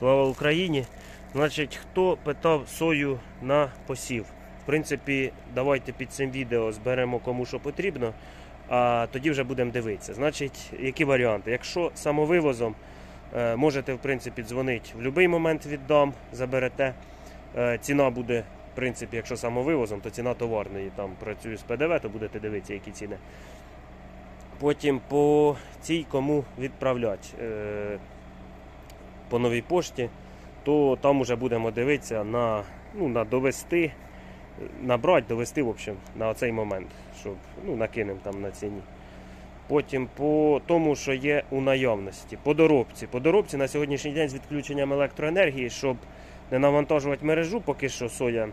Слава Україні! Значить, хто питав сою на посів? В принципі, давайте під цим відео зберемо кому що потрібно, а тоді вже будемо дивитися. Значить, які варіанти? Якщо самовивозом, е, можете в принципі дзвонити в будь-який момент віддам, заберете. Е, Ціна буде, в принципі, якщо самовивозом, то ціна товарної. Там працюю з ПДВ, то будете дивитися, які ціни. Потім по цій кому відправляти е, по новій пошті, то там вже будемо дивитися на, ну, на довести, набрати, довести, в общем, на цей момент, щоб ну, накинемо там на ціні. Потім по тому, що є у наявності, по доробці. По доробці на сьогоднішній день з відключенням електроенергії, щоб не навантажувати мережу, поки що соя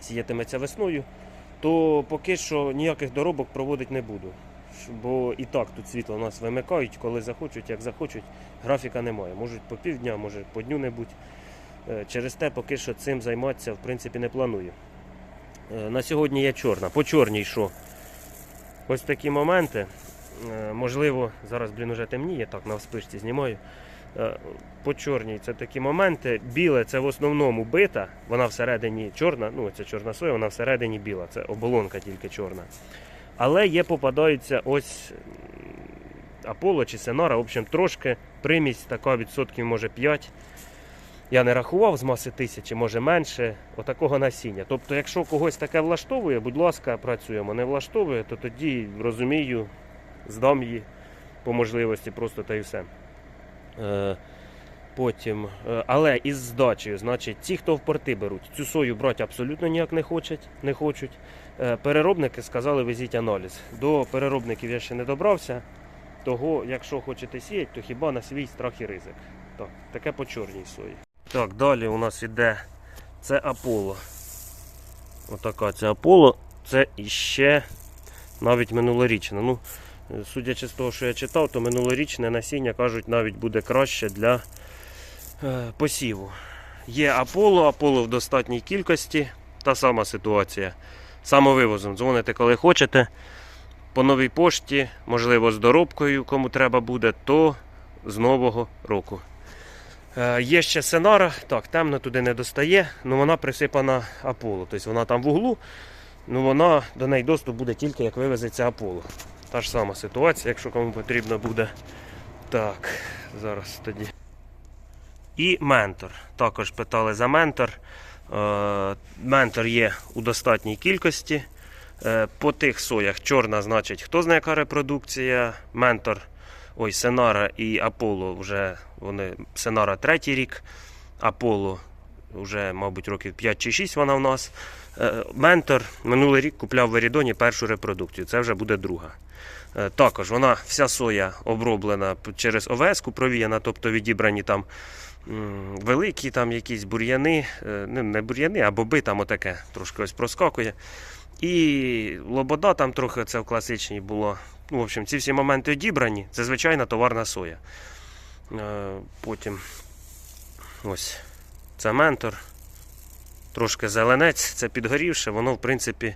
сіятиметься весною, то поки що ніяких доробок проводити не буду. Бо і так тут світло у нас вимикають, коли захочуть, як захочуть, графіка немає. Можуть по півдня, може по дню не будь. Е, Через те поки що цим займатися в принципі не планую. Е, На сьогодні є чорна. По чорній що? Ось такі моменти. Е, Можливо, зараз, блін, уже темніє, так, на вспишці знімаю. По чорній це такі моменти. Біле це в основному бита, вона всередині чорна, ну це чорна соя, вона всередині біла, це оболонка тільки чорна. Але є попадаються ось Аполло чи Сенара, в общем, трошки примість така відсотків, може 5. Я не рахував з маси тисячі, може менше, отакого насіння. Тобто, якщо когось таке влаштовує, будь ласка, працюємо. Не влаштовує, то тоді розумію, здам її по можливості просто та й все. Потім, е, але із здачею, значить, ті, хто в порти беруть, цю сою брати абсолютно ніяк не хочуть. Не хочуть. Е, переробники сказали, везіть аналіз. До переробників я ще не добрався. Того, якщо хочете сіяти, то хіба на свій страх і ризик. Так, таке по чорній сої. Так, далі у нас іде це Аполло. Отака це Аполло. Це іще навіть минулорічне. Ну, е, судячи з того, що я читав, то минулорічне насіння кажуть навіть буде краще для посіву. Є Аполло, Аполло в достатній кількості. Та сама ситуація. Самовивозом дзвоните, коли хочете. По новій пошті, можливо, з доробкою, кому треба буде, то з нового року. Е, Є ще Сенара, так, темно туди не достає, але вона присипана Аполло. Тобто вона там в углу, ну вона до неї доступ буде тільки як вивезеться Аполло. Та ж сама ситуація, якщо кому потрібно буде. Так, зараз тоді. І ментор. Також питали за ментор. Е, Ментор є у достатній кількості. Е, По тих соях чорна, значить, хто знає, яка репродукція. Ментор, ой, Сенара і Аполло вже вони Сенара третій рік. Аполло вже, мабуть, років 5 чи 6 вона в нас. Е, Ментор минулий рік купляв в Ерідоні першу репродукцію. Це вже буде друга. Також вона вся соя оброблена через ОВС, провіяна, тобто відібрані там великі там якісь бур'яни, е, не бур'яни, а боби там отаке трошки ось проскакує. І лобода там трохи це в класичній було. Ну, в общем, ці всі моменти одібрані. Це звичайна товарна соя. Е, Потім ось це ментор. Трошки зеленець, це підгорівше, воно, в принципі,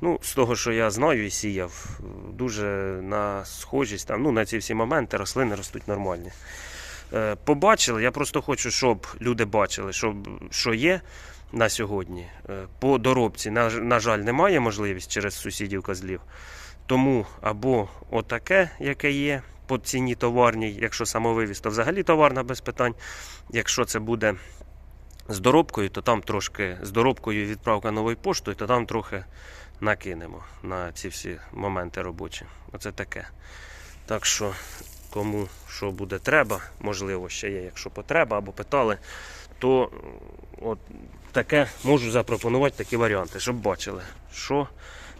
ну, з того, що я знаю і сіяв, дуже на схожість, там, ну, на ці всі моменти рослини ростуть нормальні. Е, Побачили, я просто хочу, щоб люди бачили, щоб, що є на сьогодні. Е, По доробці, на, на жаль, немає можливість через сусідів козлів. Тому або отаке, яке є по ціні товарній, якщо самовивіз, то взагалі товарна без питань. Якщо це буде з доробкою, то там трошки з доробкою відправка новою поштою, то там трохи накинемо на ці всі моменти робочі. Оце таке. Так що, кому що буде треба, можливо, ще є, якщо потреба або питали, то от таке можу запропонувати такі варіанти, щоб бачили, що,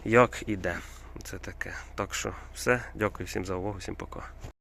як і де. Це таке. Так що все. Дякую всім за увагу, всім пока.